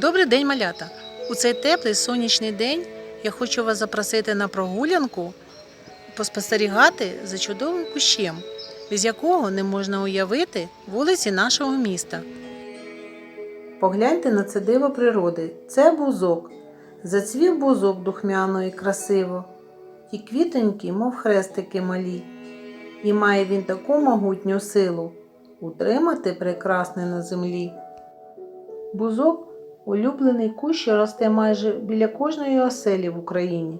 Добрий день, малята! У цей теплий сонячний день я хочу вас запросити на прогулянку поспостерігати за чудовим кущем, без якого не можна уявити вулиці нашого міста. Погляньте на це диво природи. Це бузок. Зацвів бузок духмяно і красиво, і квітонькі, мов хрестики малі. І має він таку могутню силу утримати прекрасне на землі. Бузок улюблений кущ, росте майже біля кожної оселі в Україні.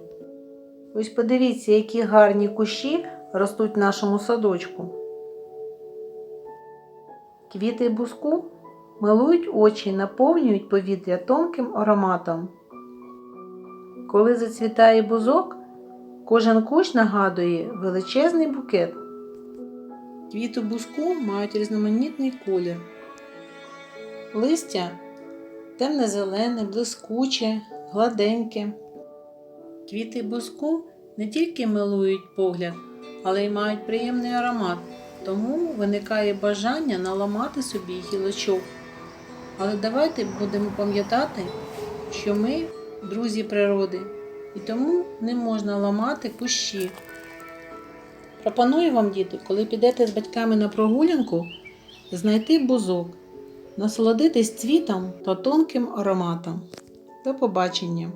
Ось подивіться, які гарні кущі ростуть в нашому садочку. Квіти бузку милують очі, і наповнюють повітря тонким ароматом. Коли зацвітає бузок, кожен кущ нагадує величезний букет. Квіти бузку мають різноманітний колір. Листя темне-зелене, блискуче, гладеньке. Квіти бузку не тільки милують погляд, але й мають приємний аромат, тому виникає бажання наламати собі гілочок. Але давайте будемо пам'ятати, що ми друзі природи, і тому не можна ламати кущі. Пропоную вам, діти, коли підете з батьками на прогулянку, знайти бузок, насолодитись цвітом та тонким ароматом. До побачення!